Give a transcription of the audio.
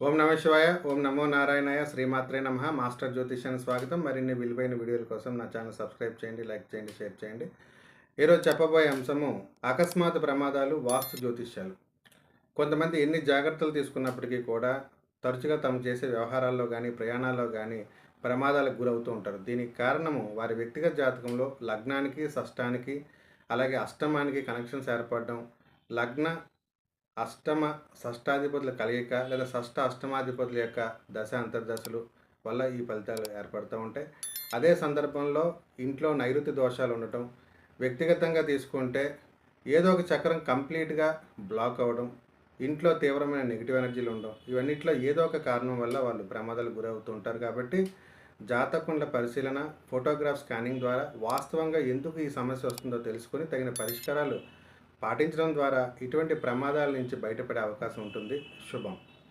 ఓం నమ శివాయ ఓం నమో నారాయణాయ శ్రీమాత్రే నమ. మాస్టర్ జ్యోతిష్యాన్ని స్వాగతం. మరిన్ని విలువైన వీడియోల కోసం నా ఛానల్ సబ్స్క్రైబ్ చేయండి లైక్ చేయండి షేర్ చేయండి. ఈరోజు చెప్పబోయే అంశము అకస్మాత్ ప్రమాదాలు వాస్తు జ్యోతిష్యాలు. కొంతమంది ఎన్ని జాగ్రత్తలు తీసుకున్నప్పటికీ కూడా తరచుగా తాము చేసే వ్యవహారాల్లో కానీ ప్రయాణాల్లో కానీ ప్రమాదాలకు గురవుతూ ఉంటారు. దీనికి కారణము వారి వ్యక్తిగత జాతకంలో లగ్నానికి షష్టానికి అలాగే అష్టమానికి కనెక్షన్స్ ఏర్పడడం లగ్న అష్టమ షష్టాధిపతుల కలయిక లేదా షష్ట అష్టమాధిపతుల యొక్క దశ అంతర్దశలు వల్ల ఈ ఫలితాలు ఏర్పడుతూ ఉంటాయి. అదే సందర్భంలో ఇంట్లో నైరుతి దోషాలు ఉండటం వ్యక్తిగతంగా తీసుకుంటే ఏదో ఒక చక్రం కంప్లీట్గా బ్లాక్ అవ్వడం ఇంట్లో తీవ్రమైన నెగిటివ్ ఎనర్జీలు ఉండడం ఇవన్నిట్లో ఏదో ఒక కారణం వల్ల వాళ్ళు ప్రమాదాలు గురవుతుంటారు కాబట్టి జాతకుండ్ల పరిశీలన ఫోటోగ్రాఫ్ స్కానింగ్ ద్వారా వాస్తవంగా ఎందుకు ఈ సమస్య వస్తుందో తెలుసుకొని తగిన పరిష్కారాలు పాటించడం ద్వారా ఇటువంటి ప్రమాదాల నుంచి బయటపడే అవకాశం ఉంటుంది. శుభం.